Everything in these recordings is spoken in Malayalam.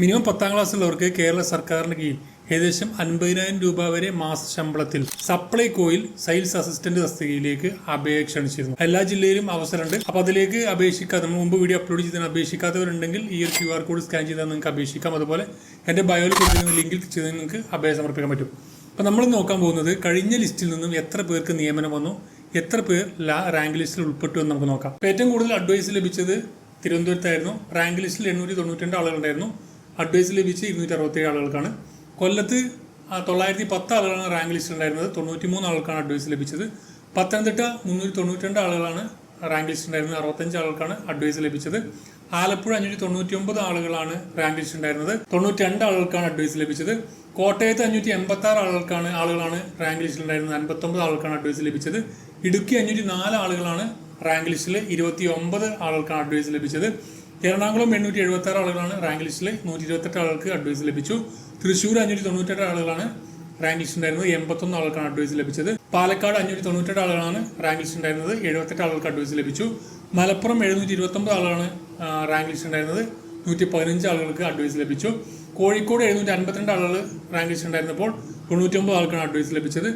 മിനിമം പത്താം ക്ലാസ്സുള്ളവർക്ക് കേരള സർക്കാരിന് കീഴിൽ ഏകദേശം അൻപതിനായിരം രൂപ വരെ മാസ ശമ്പളത്തിൽ സപ്ലൈ കോയിൽ സെയിൽസ് അസിസ്റ്റന്റ് തസ്തികയിലേക്ക് അപേക്ഷ ക്ഷണിച്ചിരുന്നു എല്ലാ ജില്ലയിലും അവസരമുണ്ട്. അപ്പോൾ അതിലേക്ക് അപേക്ഷിക്കാതെ നമ്മൾ മുമ്പ് വീഡിയോ അപ്ലോഡ് ചെയ്തതിന് അപേക്ഷിക്കാത്തവരുണ്ടെങ്കിൽ ഈ ഒരു ക്യു ആർ കോഡ് സ്കാൻ ചെയ്താൽ നിങ്ങൾക്ക് അപേക്ഷിക്കാം. അതുപോലെ എന്റെ ബയോയിൽ കൊടുക്കുന്ന ലിങ്കിൽ ചെയ്ത് നിങ്ങൾക്ക് അപേക്ഷ സമർപ്പിക്കാൻ പറ്റും. അപ്പോൾ നമ്മൾ നോക്കാൻ പോകുന്നത് കഴിഞ്ഞ ലിസ്റ്റിൽ നിന്നും എത്ര പേർക്ക് നിയമനം വന്നു എത്ര പേർ ലാ റാങ്ക് ലിസ്റ്റിൽ ഉൾപ്പെട്ടു എന്ന് നമുക്ക് നോക്കാം. ഏറ്റവും കൂടുതൽ അഡ്വൈസ് ലഭിച്ചത് തിരുവനന്തപുരത്തായിരുന്നു. റാങ്ക് ലിസ്റ്റിൽ എണ്ണൂറ്റി തൊണ്ണൂറ്റി രണ്ട് ആളുകളുണ്ടായിരുന്നു. അഡ്വൈസ് ലഭിച്ച് ഇരുന്നൂറ്റി അറുപത്തേഴ് ആളുകൾക്കാണ്. കൊല്ലത്ത് തൊള്ളായിരത്തി പത്ത് ആളുകളാണ് റാങ്ക് ലിസ്റ്റ് ഉണ്ടായിരുന്നത്. തൊണ്ണൂറ്റി മൂന്ന് ആൾക്കാണ് അഡ്വൈസ് ലഭിച്ചത്. പത്തനംതിട്ട മുന്നൂറ്റി തൊണ്ണൂറ്റി രണ്ട് ആളുകളാണ് റാങ്ക് ലിസ്റ്റ് ഉണ്ടായിരുന്നത്. അറുപത്തഞ്ച് ആളുകൾക്കാണ് അഡ്വൈസ് ലഭിച്ചത്. ആലപ്പുഴ അഞ്ഞൂറ്റി തൊണ്ണൂറ്റി ഒമ്പത് ആളുകളാണ് റാങ്ക് ലിസ്റ്റ് ഉണ്ടായിരുന്നത്. തൊണ്ണൂറ്റി രണ്ട് ആളുകൾക്കാണ് അഡ്വൈസ് ലഭിച്ചത്. കോട്ടയത്ത് അഞ്ഞൂറ്റി എൺപത്തി ആറ് ആളുകൾക്കാണ് ആളുകളാണ് റാങ്ക് ലിസ്റ്റിൽ ഉണ്ടായിരുന്നത്. അൻപത്തൊമ്പത് ആളുകൾക്കാണ് അഡ്വൈസ് ലഭിച്ചത്. ഇടുക്കി അഞ്ഞൂറ്റി നാല് ആളുകളാണ് റാങ്ക് ലിസ്റ്റിൽ ഇരുപത്തി ഒമ്പത് ആളുകൾക്കാണ് അഡ്വൈസ് ലഭിച്ചത്. എറണാകുളം എണ്ണൂറ്റി എഴുപത്തി ആറ് ആളുകളാണ് റാങ്ക് ലിസ്റ്റിൽ. നൂറ്റി ഇരുപത്തെട്ട് ആൾക്ക് അഡ്വൈസ് ലഭിച്ചു. തൃശ്ശൂർ അഞ്ഞൂറ്റി തൊണ്ണൂറ്റെട്ട് ആളുകളാണ് റാങ്ക് ലിസ്റ്റ് ഉണ്ടായിരുന്നത്. എൺപത്തൊന്ന് ആൾക്കാണ് അഡ്വൈസ് ലഭിച്ചത്. പാലക്കാട് അഞ്ഞൂറ്റി തൊണ്ണൂറ്റെട്ട് ആളുകളാണ് റാങ്ക് ലിസ്റ്റ് ഉണ്ടായിരുന്നത്. എഴുപത്തെട്ട് ആളുകൾക്ക് അഡ്വൈസ് ലഭിച്ചു. മലപ്പുറം എഴുന്നൂറ്റി ഇരുപത്തൊമ്പത് ആളുകളാണ് റാങ്ക് ലിസ്റ്റ് ഉണ്ടായിരുന്നത്. നൂറ്റി പതിനഞ്ച് ആളുകൾക്ക് അഡ്വൈസ് ലഭിച്ചു. കോഴിക്കോട് എഴുന്നൂറ്റി അൻപത്തിരണ്ട് ആളുകൾ റാങ്ക് ലിസ്റ്റ് ഉണ്ടായിരുന്നപ്പോൾ തൊണ്ണൂറ്റൊമ്പത് ആൾക്കാണ് അഡ്വൈസ് ലഭിച്ചത്.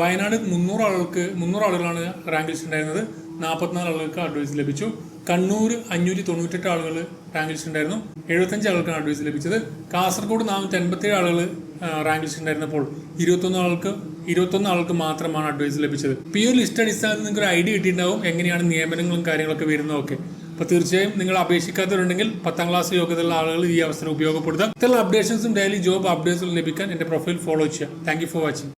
വയനാട് മുന്നൂറ് ആളുകൾക്ക് മുന്നൂറ് ആളുകളാണ് റാങ്ക് ലിസ്റ്റ് ഉണ്ടായിരുന്നത്. നാൽപ്പത്തിനാല് ആളുകൾക്ക് അഡ്വൈസ് ലഭിച്ചു. കണ്ണൂർ അഞ്ഞൂറ്റി തൊണ്ണൂറ്റെട്ട് ആളുകൾ റാങ്ക് ലിസ്റ്റ് ഉണ്ടായിരുന്നു. എഴുപത്തഞ്ച് ആളുകൾക്കാണ് അഡ്വൈസ് ലഭിച്ചത്. കാസർഗോഡ് നാനൂറ്റി അൻപത്തേഴ് ആളുകൾ റാങ്ക് ലിസ്റ്റ് ഉണ്ടായിരുന്നപ്പോൾ ഇരുപത്തൊന്ന് ആൾക്ക് ഇരുപത്തൊന്ന് ആൾക്ക് മാത്രമാണ് അഡ്വൈസ് ലഭിച്ചത്. ഇപ്പൊ ഈ ഒരു ലിസ്റ്റ് അടിസ്ഥാനത്തിൽ നിങ്ങൾക്ക് ഒരു ഐഡിയ കിട്ടിയിട്ടുണ്ടാവും എങ്ങനെയാണ് നിയമനങ്ങളും കാര്യങ്ങളൊക്കെ വരുന്നതൊക്കെ. അപ്പോൾ തീർച്ചയായും നിങ്ങൾ അപേക്ഷിക്കാത്തവരുണ്ടെങ്കിൽ പത്താം ക്ലാസ് യോഗ്യതയുള്ള ആളുകൾ ഈ അവസരം ഉപയോഗപ്പെടുത്താം. ഇത്തരം അപ്ഡേഷൻസും ഡെയിലി ജോബ് അപ്ഡേറ്റ്സും ലഭിക്കാൻ എന്റെ പ്രൊഫൈൽ ഫോളോ ചെയ്യുക. Thank for watching